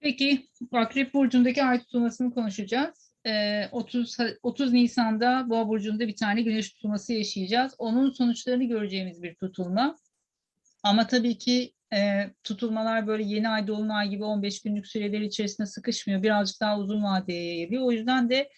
Peki Akrep Burcu'ndaki ay tutulmasını konuşacağız. Ee, 30, 30 Nisan'da Boğa Burcu'nda bir tane güneş tutulması yaşayacağız. Onun sonuçlarını göreceğimiz bir tutulma. Ama tabii ki e, tutulmalar böyle yeni ay dolunay gibi 15 günlük süreler içerisinde sıkışmıyor. Birazcık daha uzun vadeye yayılıyor. O yüzden de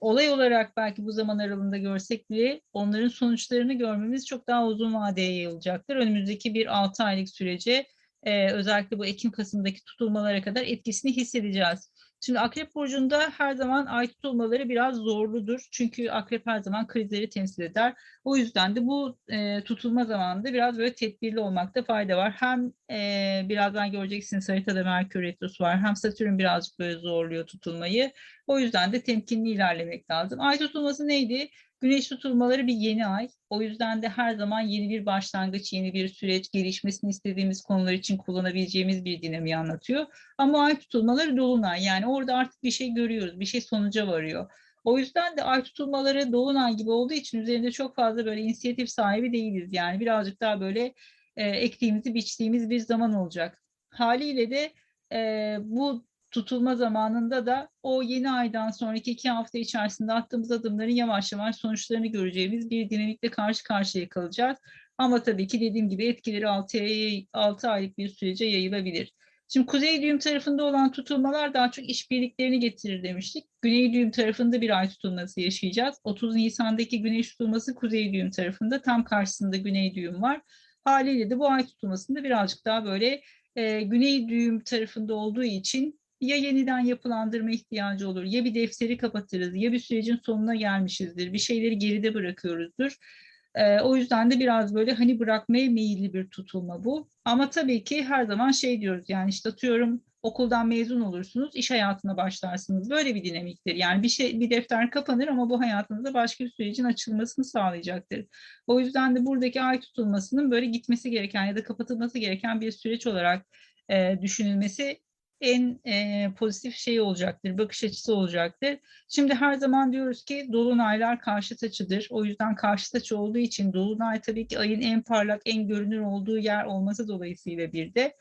olay olarak belki bu zaman aralığında görsek bile onların sonuçlarını görmemiz çok daha uzun vadeye yayılacaktır. Önümüzdeki bir 6 aylık sürece e, özellikle bu Ekim-Kasım'daki tutulmalara kadar etkisini hissedeceğiz. Şimdi Akrep Burcu'nda her zaman ay tutulmaları biraz zorludur. Çünkü Akrep her zaman krizleri temsil eder. O yüzden de bu e, tutulma zamanında biraz böyle tedbirli olmakta fayda var. Hem e, birazdan göreceksiniz haritada Merkür Retrosu var. Hem Satürn birazcık böyle zorluyor tutulmayı. O yüzden de temkinli ilerlemek lazım. Ay tutulması neydi? Güneş tutulmaları bir yeni ay. O yüzden de her zaman yeni bir başlangıç, yeni bir süreç, gelişmesini istediğimiz konular için kullanabileceğimiz bir dinamiği anlatıyor. Ama ay tutulmaları dolunay. Yani orada artık bir şey görüyoruz, bir şey sonuca varıyor. O yüzden de ay tutulmaları dolunay gibi olduğu için üzerinde çok fazla böyle inisiyatif sahibi değiliz. Yani birazcık daha böyle e, ektiğimizi biçtiğimiz bir zaman olacak. Haliyle de e, bu tutulma zamanında da o yeni aydan sonraki iki hafta içerisinde attığımız adımların yavaş yavaş sonuçlarını göreceğimiz bir dinamikle karşı karşıya kalacağız. Ama tabii ki dediğim gibi etkileri 6, ay, 6 aylık bir sürece yayılabilir. Şimdi kuzey düğüm tarafında olan tutulmalar daha çok işbirliklerini getirir demiştik. Güney düğüm tarafında bir ay tutulması yaşayacağız. 30 Nisan'daki güneş tutulması kuzey düğüm tarafında tam karşısında güney düğüm var. Haliyle de bu ay tutulmasında birazcık daha böyle e, güney düğüm tarafında olduğu için ya yeniden yapılandırma ihtiyacı olur, ya bir defteri kapatırız, ya bir sürecin sonuna gelmişizdir, bir şeyleri geride bırakıyoruzdur. Ee, o yüzden de biraz böyle hani bırakmaya meyilli bir tutulma bu. Ama tabii ki her zaman şey diyoruz yani işte atıyorum okuldan mezun olursunuz, iş hayatına başlarsınız. Böyle bir dinamiktir. Yani bir şey bir defter kapanır ama bu hayatınızda başka bir sürecin açılmasını sağlayacaktır. O yüzden de buradaki ay tutulmasının böyle gitmesi gereken ya da kapatılması gereken bir süreç olarak e, düşünülmesi en e, pozitif şey olacaktır, bakış açısı olacaktır. Şimdi her zaman diyoruz ki dolunaylar karşıt açıdır. O yüzden karşıt açı olduğu için dolunay tabii ki ayın en parlak, en görünür olduğu yer olması dolayısıyla bir de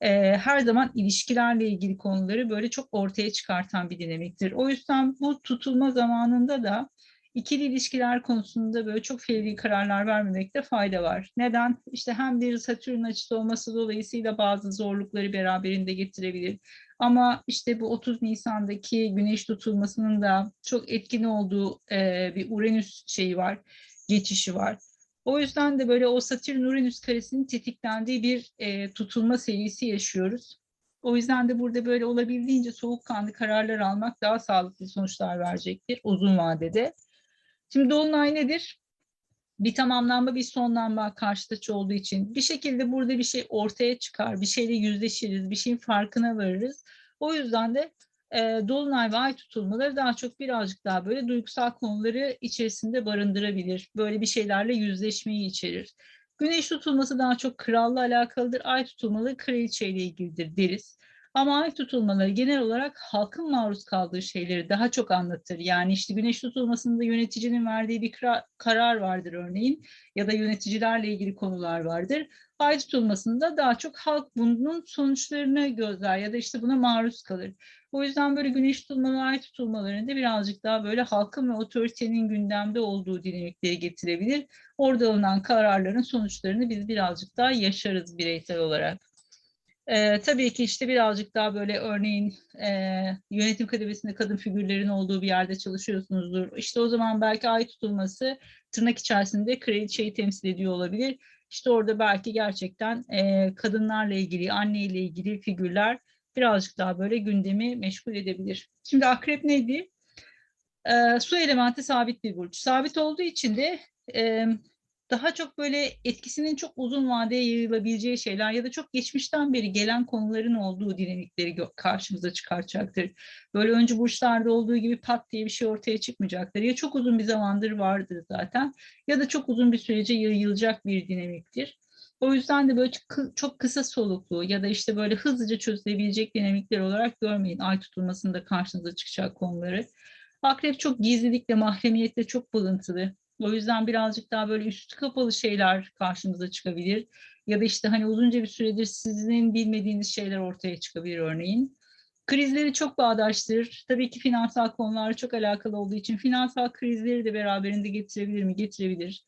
e, her zaman ilişkilerle ilgili konuları böyle çok ortaya çıkartan bir dinamiktir. O yüzden bu tutulma zamanında da ikili ilişkiler konusunda böyle çok fevri kararlar vermemekte fayda var. Neden? İşte hem bir Satürn açısı olması dolayısıyla bazı zorlukları beraberinde getirebilir. Ama işte bu 30 Nisan'daki güneş tutulmasının da çok etkin olduğu e, bir Uranüs şeyi var, geçişi var. O yüzden de böyle o Satürn-Uranüs karesinin tetiklendiği bir e, tutulma serisi yaşıyoruz. O yüzden de burada böyle olabildiğince soğukkanlı kararlar almak daha sağlıklı sonuçlar verecektir uzun vadede. Şimdi dolunay nedir? Bir tamamlanma, bir sonlanma karşıtaç olduğu için bir şekilde burada bir şey ortaya çıkar, bir şeyle yüzleşiriz, bir şeyin farkına varırız. O yüzden de e, dolunay ve ay tutulmaları daha çok birazcık daha böyle duygusal konuları içerisinde barındırabilir. Böyle bir şeylerle yüzleşmeyi içerir. Güneş tutulması daha çok kralla alakalıdır. Ay tutulmaları kraliçeyle ilgilidir deriz. Ama ay tutulmaları genel olarak halkın maruz kaldığı şeyleri daha çok anlatır. Yani işte güneş tutulmasında yöneticinin verdiği bir karar vardır örneğin ya da yöneticilerle ilgili konular vardır. Ay tutulmasında daha çok halk bunun sonuçlarını gözler ya da işte buna maruz kalır. O yüzden böyle güneş tutulmaları, ay tutulmalarında birazcık daha böyle halkın ve otoritenin gündemde olduğu dinamikleri getirebilir. Orada alınan kararların sonuçlarını biz birazcık daha yaşarız bireysel olarak. Ee, tabii ki işte birazcık daha böyle örneğin e, yönetim kademesinde kadın figürlerin olduğu bir yerde çalışıyorsunuzdur. İşte o zaman belki ay tutulması tırnak içerisinde kraliçeyi temsil ediyor olabilir. İşte orada belki gerçekten e, kadınlarla ilgili, anneyle ilgili figürler birazcık daha böyle gündemi meşgul edebilir. Şimdi akrep neydi? E, su elementi sabit bir burç. Sabit olduğu için de e, daha çok böyle etkisinin çok uzun vadeye yayılabileceği şeyler ya da çok geçmişten beri gelen konuların olduğu dinamikleri karşımıza çıkartacaktır. Böyle önce burçlarda olduğu gibi pat diye bir şey ortaya çıkmayacaktır. Ya çok uzun bir zamandır vardır zaten ya da çok uzun bir sürece yayılacak bir dinamiktir. O yüzden de böyle çok kısa soluklu ya da işte böyle hızlıca çözülebilecek dinamikler olarak görmeyin ay tutulmasında karşınıza çıkacak konuları. Akrep çok gizlilikle, mahremiyetle çok buluntılı. O yüzden birazcık daha böyle üstü kapalı şeyler karşımıza çıkabilir. Ya da işte hani uzunca bir süredir sizin bilmediğiniz şeyler ortaya çıkabilir örneğin. Krizleri çok bağdaştırır. Tabii ki finansal konular çok alakalı olduğu için finansal krizleri de beraberinde getirebilir mi? Getirebilir.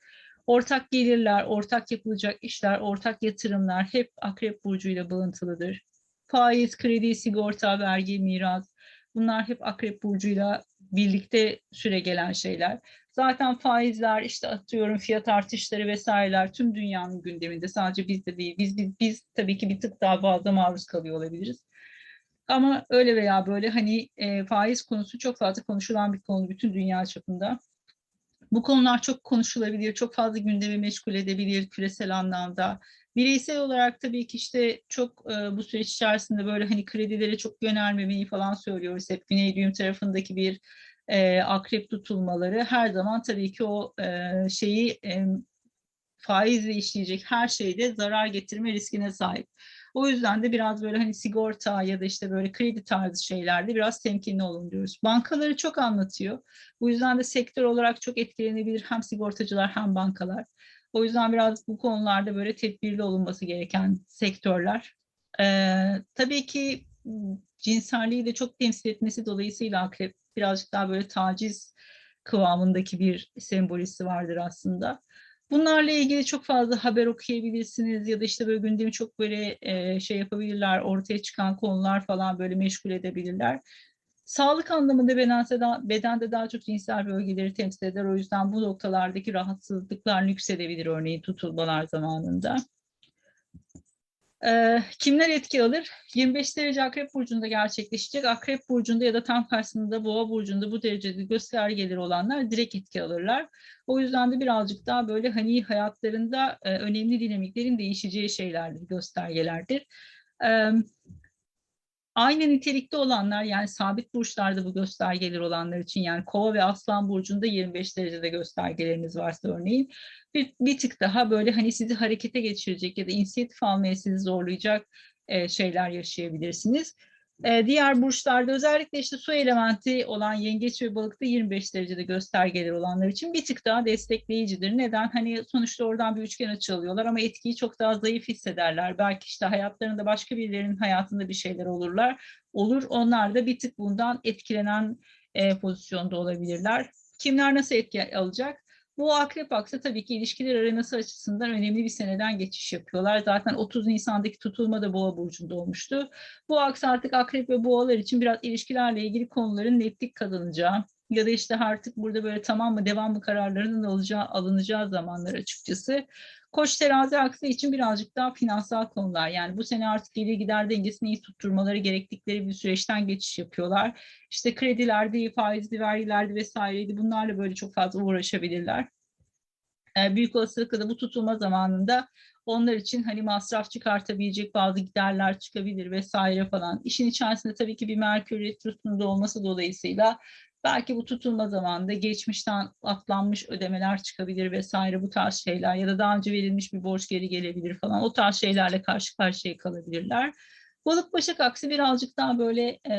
Ortak gelirler, ortak yapılacak işler, ortak yatırımlar hep Akrep Burcu'yla bağıntılıdır. Faiz, kredi, sigorta, vergi, miras bunlar hep Akrep Burcu'yla birlikte süre gelen şeyler. Zaten faizler işte atıyorum fiyat artışları vesaireler tüm dünyanın gündeminde sadece bizde değil. Biz, biz, biz tabii ki bir tık daha fazla maruz kalıyor olabiliriz. Ama öyle veya böyle hani e, faiz konusu çok fazla konuşulan bir konu bütün dünya çapında. Bu konular çok konuşulabilir, çok fazla gündemi meşgul edebilir küresel anlamda. Bireysel olarak tabii ki işte çok e, bu süreç içerisinde böyle hani kredilere çok yönelmemeyi falan söylüyoruz. Hep Güney Düğüm tarafındaki bir e, akrep tutulmaları her zaman tabii ki o e, şeyi e, faizle işleyecek her şeyde zarar getirme riskine sahip. O yüzden de biraz böyle hani sigorta ya da işte böyle kredi tarzı şeylerde biraz temkinli olun diyoruz. Bankaları çok anlatıyor. Bu yüzden de sektör olarak çok etkilenebilir hem sigortacılar hem bankalar. O yüzden biraz bu konularda böyle tedbirli olunması gereken sektörler. Ee, tabii ki cinselliği de çok temsil etmesi dolayısıyla akrep birazcık daha böyle taciz kıvamındaki bir sembolisi vardır aslında. Bunlarla ilgili çok fazla haber okuyabilirsiniz ya da işte böyle gündemi çok böyle e, şey yapabilirler, ortaya çıkan konular falan böyle meşgul edebilirler. Sağlık anlamında bedense daha, bedende daha çok cinsel bölgeleri temsil eder. O yüzden bu noktalardaki rahatsızlıklar nüksedebilir örneğin tutulmalar zamanında. Kimler etki alır? 25 derece Akrep Burcu'nda gerçekleşecek. Akrep Burcu'nda ya da tam karşısında Boğa Burcu'nda bu derecede göstergeleri olanlar direkt etki alırlar. O yüzden de birazcık daha böyle hani hayatlarında önemli dinamiklerin değişeceği şeylerdir, göstergelerdir. Aynı nitelikte olanlar yani sabit burçlarda bu göstergeler olanlar için yani kova ve aslan burcunda 25 derecede göstergeleriniz varsa örneğin bir, bir tık daha böyle hani sizi harekete geçirecek ya da inisiyatif almaya sizi zorlayacak e, şeyler yaşayabilirsiniz. E, diğer burçlarda özellikle işte su elementi olan yengeç ve balıkta 25 derecede göstergeler olanlar için bir tık daha destekleyicidir. Neden? Hani sonuçta oradan bir üçgen açı alıyorlar ama etkiyi çok daha zayıf hissederler. Belki işte hayatlarında başka birilerinin hayatında bir şeyler olurlar. Olur. Onlar da bir tık bundan etkilenen e, pozisyonda olabilirler. Kimler nasıl etki alacak? Bu akrep aksı tabii ki ilişkiler arenası açısından önemli bir seneden geçiş yapıyorlar. Zaten 30 Nisan'daki tutulma da boğa burcunda olmuştu. Bu aks artık akrep ve boğalar için biraz ilişkilerle ilgili konuların netlik kazanacağı ya da işte artık burada böyle tamam mı devam mı kararlarının alacağı, alınacağı zamanlar açıkçası. Koç terazi aksı için birazcık daha finansal konular. Yani bu sene artık gelir gider dengesini iyi tutturmaları gerektikleri bir süreçten geçiş yapıyorlar. İşte kredilerde, faizli vergilerde vesaireydi bunlarla böyle çok fazla uğraşabilirler. Ee, büyük olasılıkla da bu tutulma zamanında onlar için hani masraf çıkartabilecek bazı giderler çıkabilir vesaire falan. İşin içerisinde tabii ki bir Merkür Retrosu'nda olması dolayısıyla Belki bu tutulma zamanında geçmişten atlanmış ödemeler çıkabilir vesaire bu tarz şeyler ya da daha önce verilmiş bir borç geri gelebilir falan o tarz şeylerle karşı karşıya kalabilirler. Balık başak aksi birazcık daha böyle e,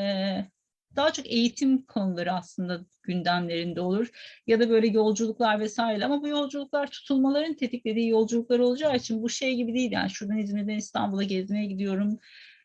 daha çok eğitim konuları aslında gündemlerinde olur. Ya da böyle yolculuklar vesaire ama bu yolculuklar tutulmaların tetiklediği yolculuklar olacağı için bu şey gibi değil. Yani şuradan İzmir'den İstanbul'a gezmeye gidiyorum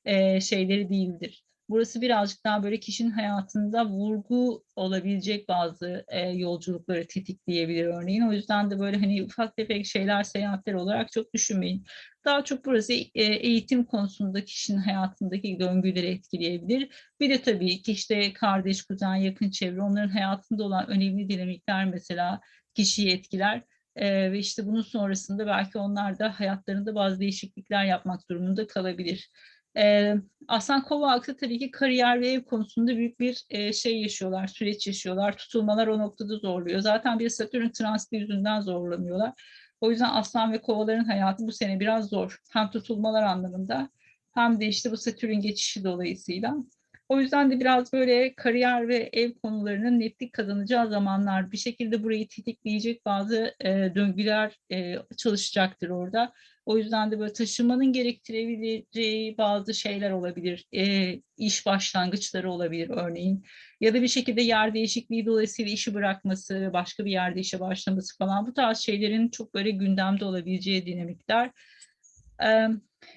e, şeyleri değildir. Burası birazcık daha böyle kişinin hayatında vurgu olabilecek bazı e, yolculukları tetikleyebilir örneğin. O yüzden de böyle hani ufak tefek şeyler, seyahatler olarak çok düşünmeyin. Daha çok burası e, eğitim konusunda kişinin hayatındaki döngüleri etkileyebilir. Bir de tabii ki işte kardeş, kuzen, yakın çevre onların hayatında olan önemli dinamikler mesela kişiyi etkiler. Ee, ve işte bunun sonrasında belki onlar da hayatlarında bazı değişiklikler yapmak durumunda kalabilir. E, Aslan Kova aksı tabii ki kariyer ve ev konusunda büyük bir e, şey yaşıyorlar, süreç yaşıyorlar. Tutulmalar o noktada zorluyor. Zaten bir Satürn transiti yüzünden zorlanıyorlar. O yüzden Aslan ve Kovaların hayatı bu sene biraz zor. Hem tutulmalar anlamında hem de işte bu Satürn geçişi dolayısıyla. O yüzden de biraz böyle kariyer ve ev konularının netlik kazanacağı zamanlar bir şekilde burayı tetikleyecek bazı e, döngüler e, çalışacaktır orada. O yüzden de böyle taşımanın gerektirebileceği bazı şeyler olabilir. E, iş başlangıçları olabilir örneğin. Ya da bir şekilde yer değişikliği dolayısıyla işi bırakması ve başka bir yerde işe başlaması falan bu tarz şeylerin çok böyle gündemde olabileceği dinamikler. E,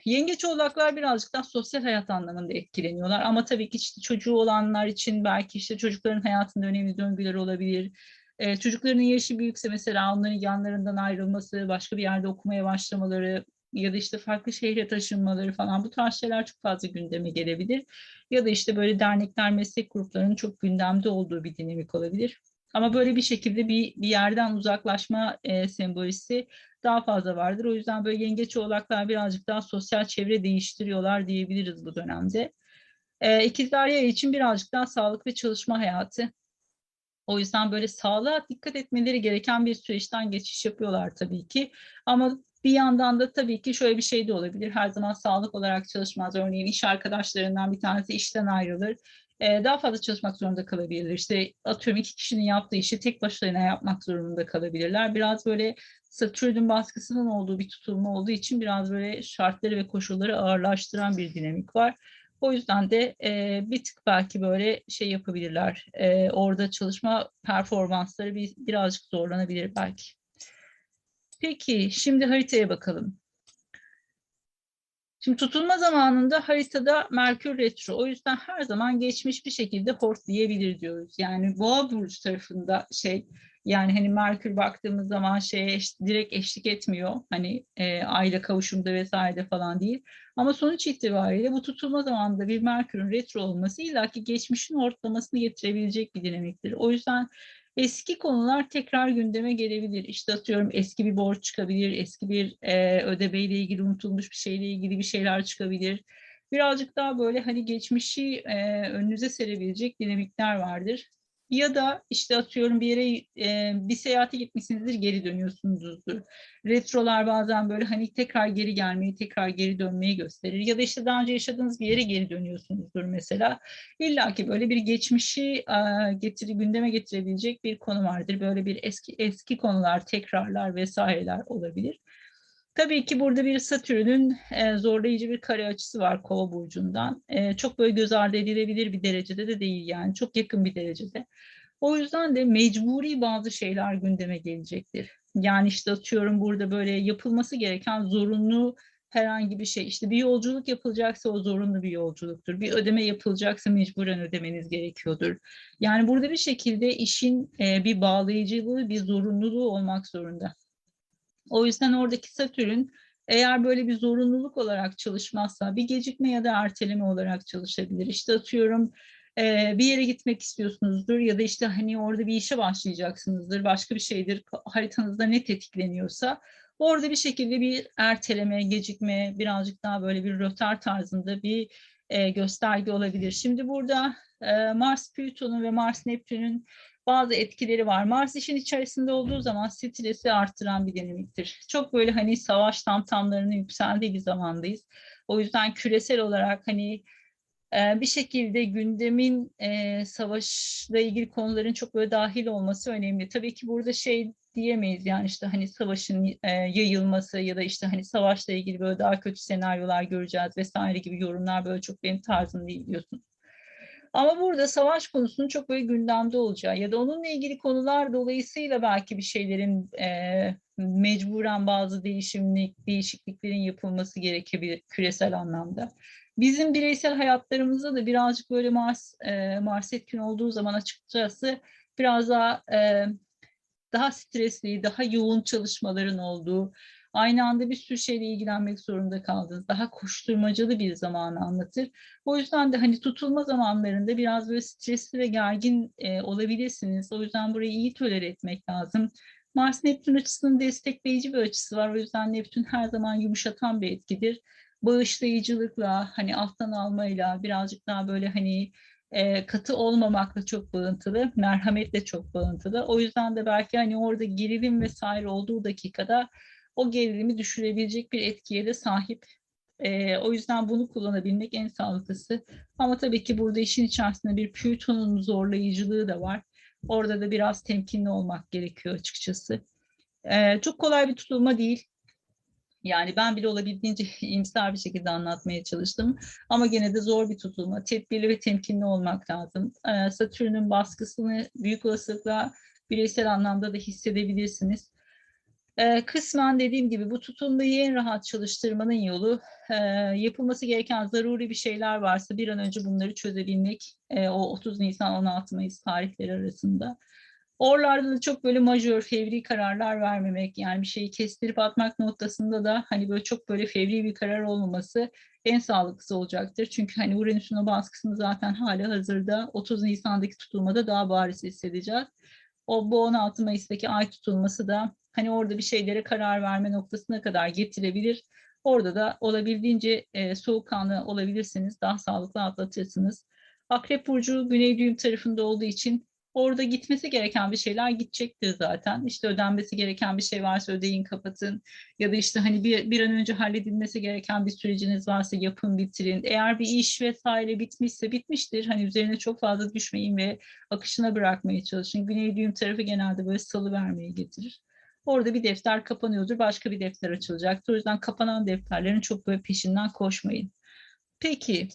Yengeç oğlaklar birazcık daha sosyal hayat anlamında etkileniyorlar. Ama tabii ki işte çocuğu olanlar için belki işte çocukların hayatında önemli döngüler olabilir. Ee, çocukların yaşı büyükse mesela onların yanlarından ayrılması, başka bir yerde okumaya başlamaları ya da işte farklı şehre taşınmaları falan bu tarz şeyler çok fazla gündeme gelebilir. Ya da işte böyle dernekler, meslek gruplarının çok gündemde olduğu bir dinamik olabilir. Ama böyle bir şekilde bir, bir yerden uzaklaşma e, sembolisi daha fazla vardır. O yüzden böyle yengeç oğlaklar birazcık daha sosyal çevre değiştiriyorlar diyebiliriz bu dönemde. E, ikizler yay için birazcık daha sağlık ve çalışma hayatı. O yüzden böyle sağlığa dikkat etmeleri gereken bir süreçten geçiş yapıyorlar tabii ki. Ama bir yandan da tabii ki şöyle bir şey de olabilir. Her zaman sağlık olarak çalışmaz. Örneğin iş arkadaşlarından bir tanesi işten ayrılır. Ee, daha fazla çalışmak zorunda kalabilirler. İşte atıyorum iki kişinin yaptığı işi tek başlarına yapmak zorunda kalabilirler. Biraz böyle Satürn'ün baskısının olduğu bir tutulma olduğu için biraz böyle şartları ve koşulları ağırlaştıran bir dinamik var. O yüzden de e, bir tık belki böyle şey yapabilirler. E, orada çalışma performansları bir, birazcık zorlanabilir belki. Peki şimdi haritaya bakalım. Şimdi tutulma zamanında haritada Merkür retro. O yüzden her zaman geçmiş bir şekilde hortlayabilir diyoruz. Yani Boğa burcu tarafında şey yani hani Merkür baktığımız zaman şeye eş, direkt eşlik etmiyor. Hani e, ayla kavuşumda vesaire falan değil. Ama sonuç itibariyle bu tutulma zamanında bir Merkür'ün retro olması illaki geçmişin ortalamasını getirebilecek bir dinamiktir. O yüzden eski konular tekrar gündeme gelebilir. İşte atıyorum eski bir borç çıkabilir, eski bir e, ödemeyle ilgili unutulmuş bir şeyle ilgili bir şeyler çıkabilir. Birazcık daha böyle hani geçmişi e, önünüze serebilecek dinamikler vardır. Ya da işte atıyorum bir yere e, bir seyahate gitmişsinizdir geri dönüyorsunuzdur. Retrolar bazen böyle hani tekrar geri gelmeyi, tekrar geri dönmeyi gösterir. Ya da işte daha önce yaşadığınız bir yere geri dönüyorsunuzdur mesela. İlla ki böyle bir geçmişi e, getiri, gündeme getirebilecek bir konu vardır. Böyle bir eski eski konular, tekrarlar vesaireler olabilir. Tabii ki burada bir Satürn'ün e, zorlayıcı bir kare açısı var Kova burcundan. E, çok böyle göz ardı edilebilir bir derecede de değil yani çok yakın bir derecede. O yüzden de mecburi bazı şeyler gündeme gelecektir. Yani işte atıyorum burada böyle yapılması gereken zorunlu herhangi bir şey. İşte bir yolculuk yapılacaksa o zorunlu bir yolculuktur. Bir ödeme yapılacaksa mecburen ödemeniz gerekiyordur. Yani burada bir şekilde işin e, bir bağlayıcılığı, bir zorunluluğu olmak zorunda. O yüzden oradaki Satürn eğer böyle bir zorunluluk olarak çalışmazsa bir gecikme ya da erteleme olarak çalışabilir. İşte atıyorum bir yere gitmek istiyorsunuzdur ya da işte hani orada bir işe başlayacaksınızdır, başka bir şeydir haritanızda ne tetikleniyorsa orada bir şekilde bir erteleme, gecikme, birazcık daha böyle bir rötar tarzında bir e, gösterge olabilir. Şimdi burada e, Mars Plüton'un ve Mars Neptün'ün bazı etkileri var. Mars işin içerisinde olduğu zaman stresi arttıran bir dinamiktir. Çok böyle hani savaş tamtamlarının yükseldiği bir zamandayız. O yüzden küresel olarak hani bir şekilde gündemin e, savaşla ilgili konuların çok böyle dahil olması önemli. Tabii ki burada şey diyemeyiz yani işte hani savaşın e, yayılması ya da işte hani savaşla ilgili böyle daha kötü senaryolar göreceğiz vesaire gibi yorumlar böyle çok benim tarzım değil biliyorsun. Ama burada savaş konusunun çok böyle gündemde olacağı ya da onunla ilgili konular dolayısıyla belki bir şeylerin e, mecburen bazı değişimlik, değişikliklerin yapılması gerekebilir küresel anlamda. Bizim bireysel hayatlarımızda da birazcık böyle Mars, e, Mars etkin olduğu zaman açıkçası biraz daha e, daha stresli, daha yoğun çalışmaların olduğu, aynı anda bir sürü şeyle ilgilenmek zorunda kaldınız. Daha koşturmacalı bir zamanı anlatır. O yüzden de hani tutulma zamanlarında biraz böyle stresli ve gergin e, olabilirsiniz. O yüzden burayı iyi tolere etmek lazım. Mars Neptün açısının destekleyici bir açısı var. O yüzden Neptün her zaman yumuşatan bir etkidir. Bağışlayıcılıkla, hani alttan almayla, birazcık daha böyle hani e, katı olmamakla çok bağıntılı, merhametle çok bağıntılı. O yüzden de belki hani orada gerilim vesaire olduğu dakikada o gerilimi düşürebilecek bir etkiye de sahip. E, o yüzden bunu kullanabilmek en sağlıklısı. Ama tabii ki burada işin içerisinde bir Plüton'un zorlayıcılığı da var. Orada da biraz temkinli olmak gerekiyor açıkçası. E, çok kolay bir tutulma değil. Yani ben bile olabildiğince iyimser bir şekilde anlatmaya çalıştım. Ama gene de zor bir tutulma. Tedbirli ve temkinli olmak lazım. E, Satürn'ün baskısını büyük olasılıkla bireysel anlamda da hissedebilirsiniz. Ee, kısmen dediğim gibi bu tutulmayı en rahat çalıştırmanın yolu e, yapılması gereken zaruri bir şeyler varsa bir an önce bunları çözebilmek e, o 30 Nisan 16 Mayıs tarihleri arasında. Oralarda da çok böyle majör fevri kararlar vermemek yani bir şeyi kestirip atmak noktasında da hani böyle çok böyle fevri bir karar olmaması en sağlıklısı olacaktır. Çünkü hani Uranüs'ün o baskısını zaten hala hazırda 30 Nisan'daki tutulmada daha bariz hissedeceğiz. O bu 16 Mayıs'taki ay tutulması da hani orada bir şeylere karar verme noktasına kadar getirebilir. Orada da olabildiğince e, soğukkanlı olabilirsiniz, daha sağlıklı atlatırsınız. Akrep Burcu Güney Düğüm tarafında olduğu için orada gitmesi gereken bir şeyler gidecektir zaten. İşte ödenmesi gereken bir şey varsa ödeyin kapatın. Ya da işte hani bir, bir an önce halledilmesi gereken bir süreciniz varsa yapın bitirin. Eğer bir iş vesaire bitmişse bitmiştir. Hani üzerine çok fazla düşmeyin ve akışına bırakmaya çalışın. Güney düğüm tarafı genelde böyle salı vermeye getirir. Orada bir defter kapanıyordur, başka bir defter açılacaktır. O yüzden kapanan defterlerin çok böyle peşinden koşmayın. Peki,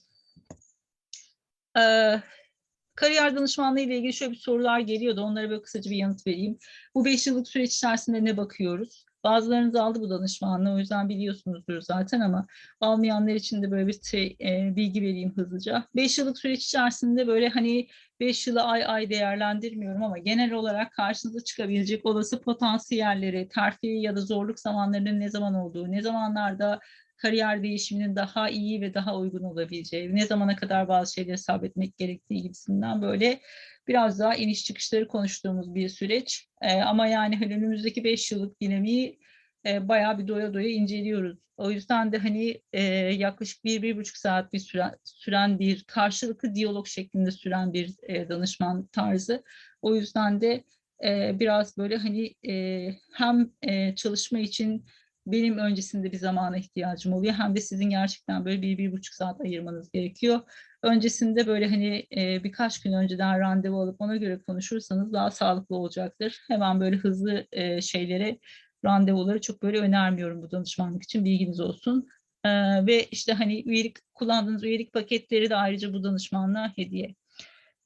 kariyer danışmanlığı ile ilgili şöyle bir sorular geliyordu. Onlara böyle kısaca bir yanıt vereyim. Bu beş yıllık süreç içerisinde ne bakıyoruz? Bazılarınız aldı bu danışmanlığı o yüzden biliyorsunuzdur zaten ama almayanlar için de böyle bir şey, e, bilgi vereyim hızlıca. Beş yıllık süreç içerisinde böyle hani beş yılı ay ay değerlendirmiyorum ama genel olarak karşınıza çıkabilecek olası potansiyelleri, terfi ya da zorluk zamanlarının ne zaman olduğu, ne zamanlarda kariyer değişiminin daha iyi ve daha uygun olabileceği, ne zamana kadar bazı şeyleri sabretmek gerektiği gibisinden böyle biraz daha iniş çıkışları konuştuğumuz bir süreç. E, ama yani hani önümüzdeki beş yıllık dinamiği e, bayağı bir doya doya inceliyoruz. O yüzden de hani e, yaklaşık bir, bir buçuk saat bir süren, süren bir karşılıklı diyalog şeklinde süren bir e, danışman tarzı. O yüzden de e, biraz böyle hani e, hem e, çalışma için benim öncesinde bir zamana ihtiyacım oluyor. Hem de sizin gerçekten böyle bir, bir buçuk saat ayırmanız gerekiyor. Öncesinde böyle hani e, birkaç gün önceden randevu alıp ona göre konuşursanız daha sağlıklı olacaktır. Hemen böyle hızlı e, şeylere randevuları çok böyle önermiyorum bu danışmanlık için bilginiz olsun. E, ve işte hani üyelik kullandığınız üyelik paketleri de ayrıca bu danışmanlığa hediye.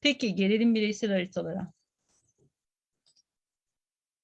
Peki gelelim bireysel haritalara.